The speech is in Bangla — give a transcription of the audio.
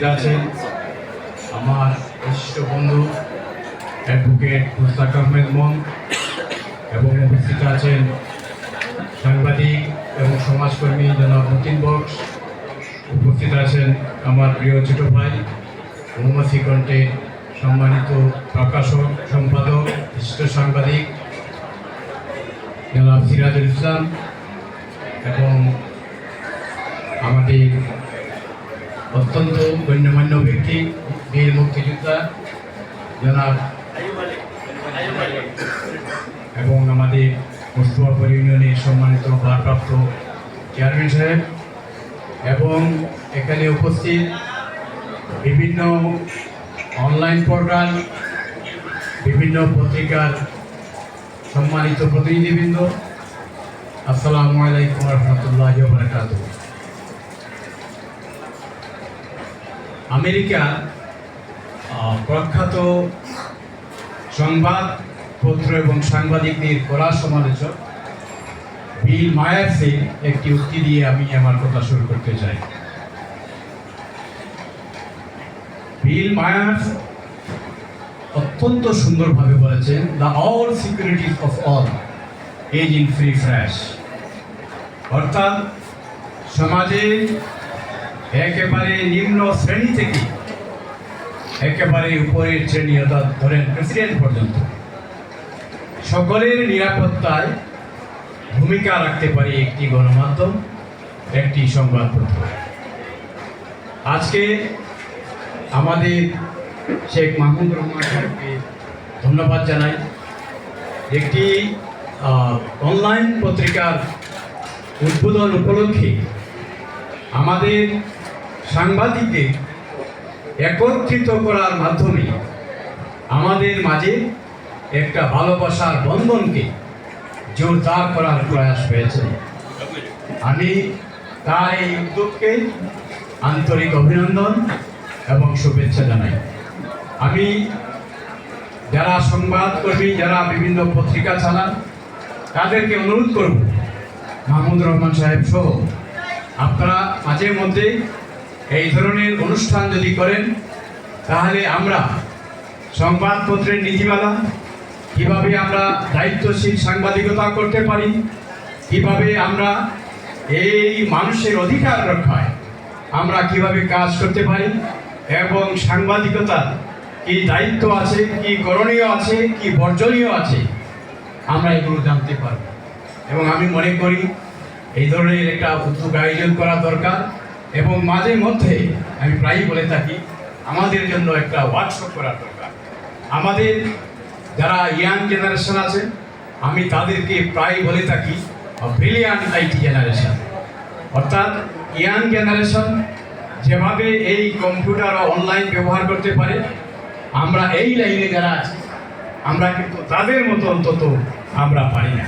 আছেন আমার বিশিষ্ট বন্ধু অ্যাডভোকেট মুস্তাক আহমেদ মন এবং উপস্থিত আছেন সাংবাদিক এবং সমাজকর্মী জনাব মতিন বক্স। উপস্থিত আছেন আমার প্রিয় ছোট ভাই, মৌমাছি কণ্ঠে সম্মানিত প্রকাশক, সম্পাদক বিশিষ্ট সাংবাদিক, জনাব সিরাজুল ইসলাম এবং আমাদের অত্যন্ত গণ্যমান্য ব্যক্তি, বীর মুক্তিযোদ্ধা, জনাব এবং আমাদের মুস্তফাপুর ইউনিয়নের সম্মানিত ভারপ্রাপ্ত চেয়ারম্যান সাহেব এবং এখানে উপস্থিত বিভিন্ন অনলাইন পোর্টাল, বিভিন্ন পত্রিকার সম্মানিত প্রতিনিধিবৃন্দ, আসসালামু আলাইকুম রহমতুল্লাহ বারকাতুহ। আমেরিকা প্রখ্যাত সংবাদপত্র এবং সাংবাদিকদের কড়া সমালোচক বিল মায়ার্সের একটি উক্তি দিয়ে আমি আমার কথা শুরু করতে চাই। বিল মায়ার্স অত্যন্ত সুন্দরভাবে বলেছেন the all securities of all age in free fresh অর্থাৎ সমাজে একেবারে নিম্ন শ্রেণি থেকে একেবারে উপরের শ্রেণি অর্থাৎ ধরেন প্রেসিডেন্ট পর্যন্ত। সকলের নিরাপত্তায় ভূমিকা রাখতে পারে একটি গণমাধ্যম, একটি সংবাদপত্র। আজকে আমাদের শেখ মাহমুদ রহমান সাহেবকে ধন্যবাদ জানাই। একটি অনলাইন পত্রিকার উদ্বোধন উপলক্ষে আমাদের সাংবাদিকদের একত্রিত করার মাধ্যমে আমাদের মাঝে একটা ভালোবাসার বন্ধনকে জোরদার করার প্রয়াস হয়েছে। আমি তার এই উদ্যোগকে আন্তরিক অভিনন্দন এবং শুভেচ্ছা জানাই। আমি যারা সংবাদকর্মী, যারা বিভিন্ন পত্রিকা চালান, তাদেরকে অনুরোধ করব মাহমুদ রহমান সাহেব সহ, আপনারা মাঝে মধ্যে এই ধরনের অনুষ্ঠান যদি করেন, তাহলে আমরা সংবাদপত্রের নীতিমালা, কীভাবে আমরা দায়িত্বশীল সাংবাদিকতা করতে পারি, কীভাবে আমরা এই মানুষের অধিকার রক্ষায় আমরা কীভাবে কাজ করতে পারি, এবং সাংবাদিকতার কি দায়িত্ব আছে, কি করণীয় আছে, কি বর্জনীয় আছে, আমরা এগুলো জানতে পারব। এবং আমি মনে করি, এই ধরনের একটা উদ্যোগ আয়োজন করা দরকার। এবং মাঝে মধ্যে আমি প্রায়ই বলে থাকি, আমাদের জন্য একটা ওয়ার্কশপ করা দরকার। আমাদের যারা ইয়াং জেনারেশন আছে, আমি তাদেরকে প্রায় বলে থাকি ব্রিলিয়ান্ট আইটি জেনারেশন অর্থাৎ ইয়াং জেনারেশন যেভাবে এই কম্পিউটার অনলাইন ব্যবহার করতে পারে, আমরা এই লাইনে যারা আছি, আমরা কিন্তু তাদের মতো অন্তত আমরা পারি না।